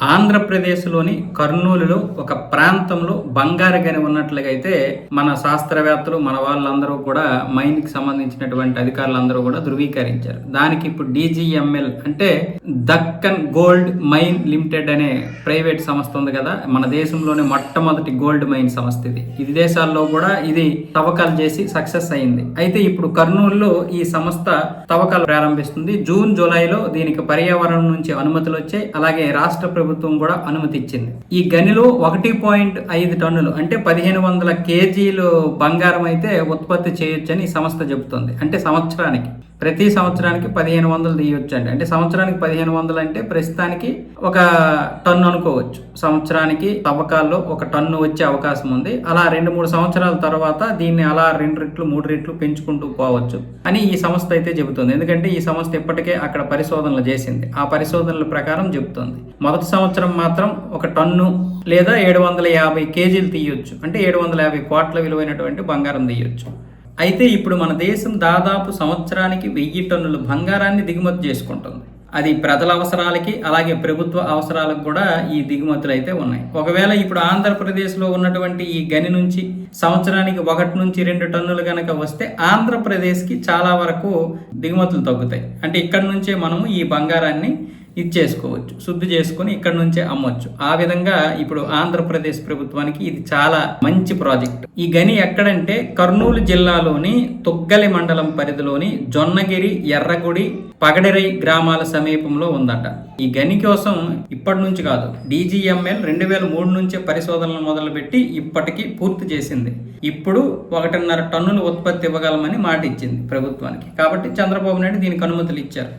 ఆంధ్రప్రదేశ్లోని కర్నూలులో ఒక ప్రాంతంలో బంగారు గని ఉన్నట్లుగా అయితే మన శాస్త్రవేత్తలు మన వాళ్ళందరూ కూడా మైన్కి సంబంధించినటువంటి అధికారులందరూ కూడా ధృవీకరించారు. దానికి ఇప్పుడు డీజీఎంఎల్ అంటే దక్కన్ గోల్డ్ మైన్ లిమిటెడ్ అనే ప్రైవేట్ సంస్థ ఉంది కదా. మన దేశంలోనే మొట్టమొదటి గోల్డ్ మైన్ సంస్థ ఇది. ఇది దేశాల్లో కూడా ఇది తవ్వకాలు చేసి సక్సెస్ అయింది. అయితే ఇప్పుడు కర్నూలులో ఈ సంస్థ తవ్వకాలు ప్రారంభిస్తుంది. జూన్ జూలైలో దీనికి పర్యావరణం నుంచి అనుమతులు వచ్చాయి అలాగే రాష్ట్ర ప్రభుత్వం కూడా అనుమతి ఇచ్చింది ఈ గనిలో ఒకటి పాయింట్ ఐదు టన్నులు అంటే పదిహేను వందల కేజీలు బంగారం అయితే ఉత్పత్తి చేయొచ్చని సంస్థ చెబుతోంది అంటే సంవత్సరానికి. ప్రతి సంవత్సరానికి పదిహేను వందలు తీయొచ్చు అండి అంటే సంవత్సరానికి పదిహేను వందలు అంటే ప్రస్తుతానికి ఒక టన్ను అనుకోవచ్చు. సంవత్సరానికి తవ్వకాల్లో ఒక టన్ను వచ్చే అవకాశం ఉంది. అలా రెండు మూడు సంవత్సరాల తర్వాత దీన్ని అలా రెండు రెట్లు మూడు రెట్లు పెంచుకుంటూ పోవచ్చు అని ఈ సంస్థ అయితే చెబుతుంది. ఎందుకంటే ఈ సంస్థ ఇప్పటికే అక్కడ పరిశోధనలు చేసింది. ఆ పరిశోధనల ప్రకారం చెబుతుంది. మొదటి సంవత్సరం మాత్రం ఒక టన్ను లేదా ఏడు వందల యాభై కేజీలు తీయొచ్చు. అంటే ఏడు వందల యాభై కోట్ల విలువైనటువంటి బంగారం తీయొచ్చు. అయితే ఇప్పుడు మన దేశం దాదాపు సంవత్సరానికి వెయ్యి టన్నుల బంగారాన్ని దిగుమతి చేసుకుంటుంది. అది ప్రజల అవసరాలకి అలాగే ప్రభుత్వ అవసరాలకు కూడా ఈ దిగుమతులు అయితే ఉన్నాయి. ఒకవేళ ఇప్పుడు ఆంధ్రప్రదేశ్లో ఉన్నటువంటి ఈ గని నుంచి సంవత్సరానికి ఒకటి నుంచి రెండు టన్నులు కనుక వస్తే ఆంధ్రప్రదేశ్కి చాలా వరకు దిగుమతులు తగ్గుతాయి. అంటే ఇక్కడ నుంచే మనము ఈ బంగారాన్ని ఇచ్చేసుకోవచ్చు శుద్ధి చేసుకొని ఇక్కడ నుంచే అమ్మొచ్చు. ఆ విధంగా ఇప్పుడు ఆంధ్రప్రదేశ్ ప్రభుత్వానికి ఇది చాలా మంచి ప్రాజెక్ట్. ఈ గని ఎక్కడంటే కర్నూలు జిల్లాలోని తొగ్గలి మండలం పరిధిలోని జొన్నగిరి ఎర్రగుడి పగడెరై గ్రామాల సమీపంలో ఉందట. ఈ గని కోసం ఇప్పటి నుంచి కాదు డీజీఎంఎల్ రెండు వేల మూడు నుంచే పరిశోధనలు మొదలుపెట్టి ఇప్పటికీ పూర్తి చేసింది. ఇప్పుడు ఒకటిన్నర టన్నులు ఉత్పత్తి ఇవ్వగలమని మాట ఇచ్చింది ప్రభుత్వానికి. కాబట్టి చంద్రబాబు నాయుడు దీనికి అనుమతులు ఇచ్చారు.